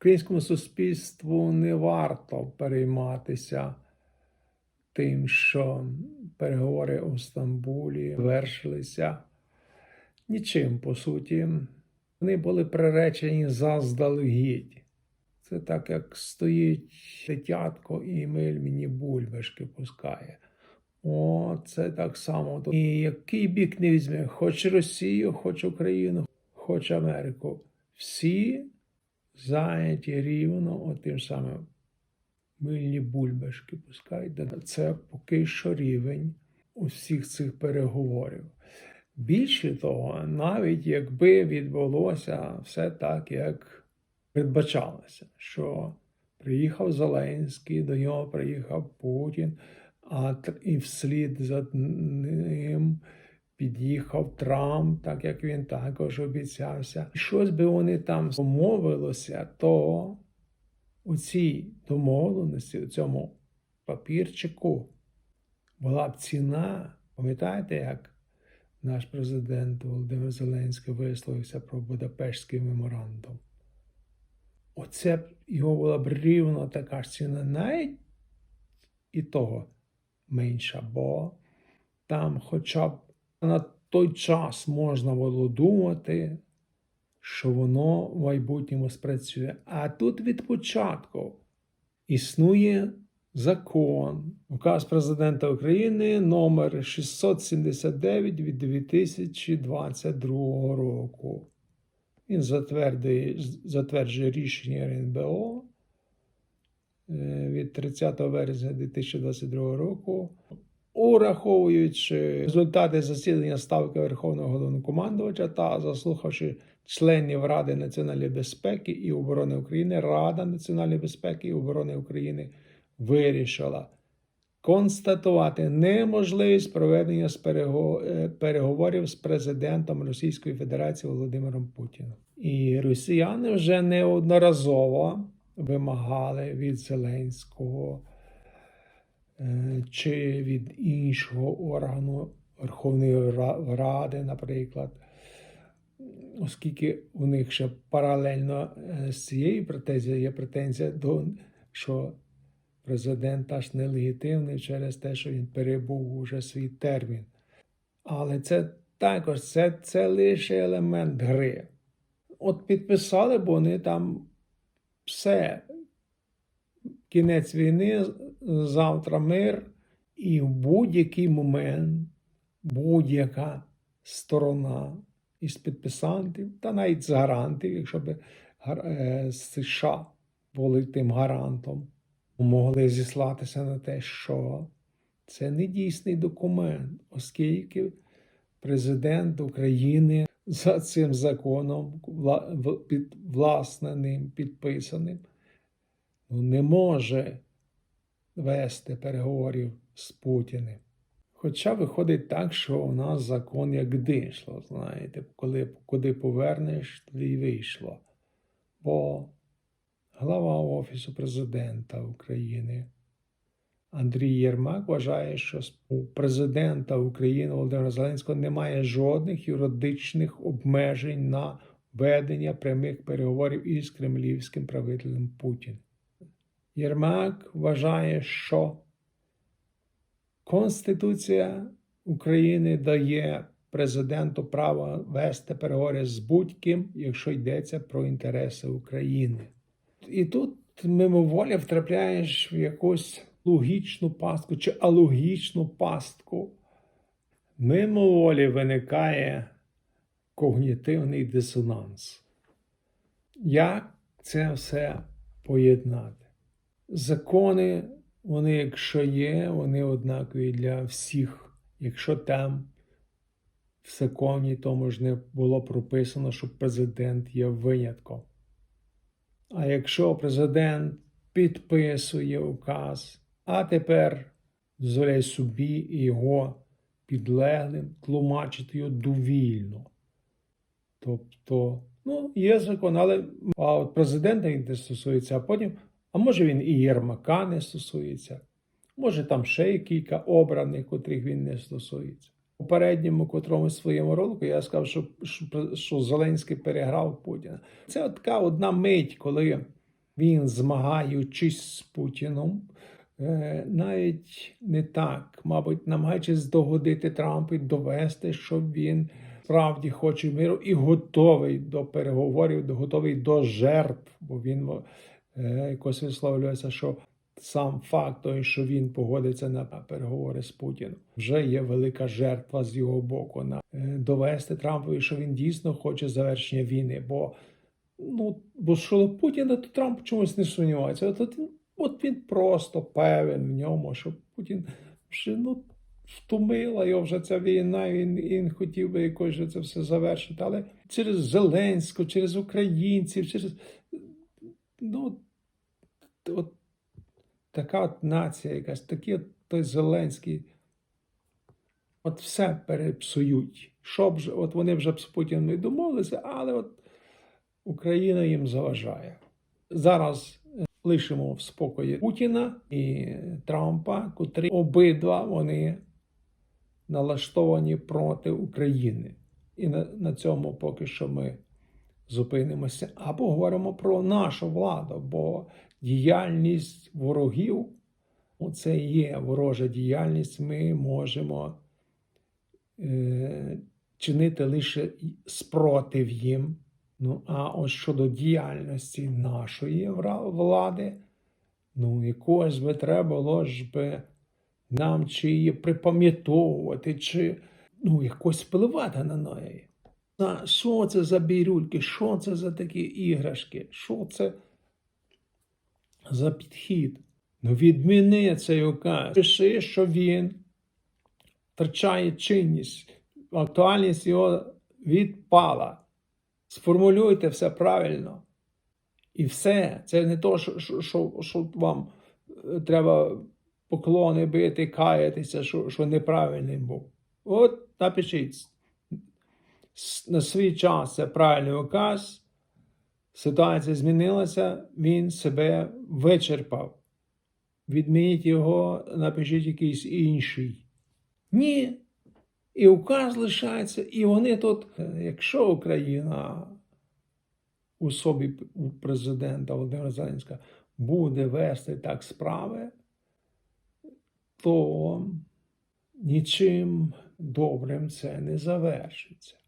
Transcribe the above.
Українському суспільству не варто перейматися тим, що переговори у Стамбулі вершилися нічим, по суті. Вони були приречені заздалегідь. Це так, як стоїть дитятко і миль мені бульбашки пускає. О, це так само. І який бік не візьме, хоч Росію, хоч Україну, хоч Америку. Всі зайняті рівно отим самим. Мильні бульбашки пускають. Це поки що рівень усіх цих переговорів. Більше того, навіть якби відбулося все так, як передбачалося, що приїхав Зеленський, до нього приїхав Путін, а і вслід за ним під'їхав Трамп, так як він також обіцявся. Щось би вони там домовилося, то у цій домовленості, у цьому папірчику була б ціна. Пам'ятаєте, як наш президент Володимир Зеленський висловився про Будапештський меморандум? Оце б його була б рівно така ж ціна, навіть і того менша, бо там хоча б на той час можна було думати, що воно в майбутньому спрацює. А тут від початку існує закон, указ президента України номер 679 від 2022 року. Він затвердує, затверджує рішення РНБО е, від 30 березня 2022 року, ураховуючи результати засідання ставки Верховного головнокомандувача та заслухавши членів Ради національної безпеки і оборони України, Рада національної безпеки і оборони України вирішила констатувати неможливість проведення е, переговорів з президентом Російської Федерації Володимиром Путіним. І росіяни вже неодноразово вимагали від Зеленського чи від іншого органу Верховної Ради, наприклад, оскільки у них ще паралельно е, з цією претензією є претензія до що президент аж нелегітимний через те, що він перебув уже свій термін. Але це також це, це лише елемент гри. От підписали б вони там все. Кінець війни, завтра мир, і в будь-який момент будь-яка сторона із підписантів, та навіть з гарантів, якщо б е, США були тим гарантом, могли зіслатися на те, що це не дійсний документ, оскільки президент України за цим законом, під власне ним підписаним, ну, не може вести переговорів з Путіним. Хоча виходить так, що у нас закон як дишло, знаєте, коли, куди повернеш, туди й вийшло. Бо глава Офісу президента України Андрій Єрмак вважає, що у президента України Володимира Зеленського немає жодних юридичних обмежень на ведення прямих переговорів із кремлівським правителем Путін. Єрмак вважає, що Конституція України дає президенту право вести переговори з будь-ким, якщо йдеться про інтереси України. І тут мимоволі втрапляєш в якусь логічну пастку чи алогічну пастку. Мимоволі виникає когнітивний дисонанс. Як це все поєднати? Закони, вони, якщо є, вони однакові для всіх. Якщо там в законі тому ж не було прописано, що президент є винятком. А якщо президент підписує указ, а тепер дозволяє собі і його підлеглим тлумачити його довільно. Тобто, ну, є закон, але а от президента він не стосується, а потім, а може він і Єрмака не стосується, може там ще є кілька обраних, котрих він не стосується. У попередньому котрому своєму ролику я сказав, що, що, Зеленський переграв Путіна. Це така одна мить, коли він, змагаючись з Путіном, е, навіть не так, мабуть, намагаючись догодити Трампу і довести, що він справді хоче миру і готовий до переговорів, готовий до жертв, бо він якось висловлюється, що сам факт того, що він погодиться на переговори з Путіним, вже є велика жертва з його боку на е, довести Трампові, що він дійсно хоче завершення війни. Бо ну бо щодо Путіна, то Трамп чомусь не сумнівається. От, от, от він просто певен в ньому, що Путін вже ну. Втомила його вже ця війна, він, він хотів би якось це все завершити. Але через Зеленського, через українців, через ну, от така от нація, якась такий от той Зеленський. От все перепсують. Що б же, от вони вже б з Путіним і домовилися, але от Україна їм заважає. Зараз е, лишимо в спокої Путіна і Трампа, котрі обидва вони налаштовані проти України. І на, на цьому поки що ми зупинимося. Або говоримо про нашу владу, бо діяльність ворогів це є ворожа діяльність. Ми можемо е, чинити лише спротив їм. Ну, а ось щодо діяльності нашої влади, ну, якось би треба було ж би нам чи її припам'ятовувати, чи ну, якось впливати на неї. А що це за бірюльки? Що це за такі іграшки? Що це за підхід? Ну, відміни цей указ. Пиши, що він втрачає чинність, актуальність його відпала. Сформулюйте все правильно. І все. Це не то, що, що, що, що вам е, треба поклони бити, каятися, що, що неправильний був. От напишіть. На свій час це правильний указ. Ситуація змінилася, він себе вичерпав. Відмініть його, напишіть якийсь інший. Ні. І указ лишається, і вони тут, якщо Україна у особі у президента Володимира Зеленського буде вести так справи, то нічим добрим це не завершиться.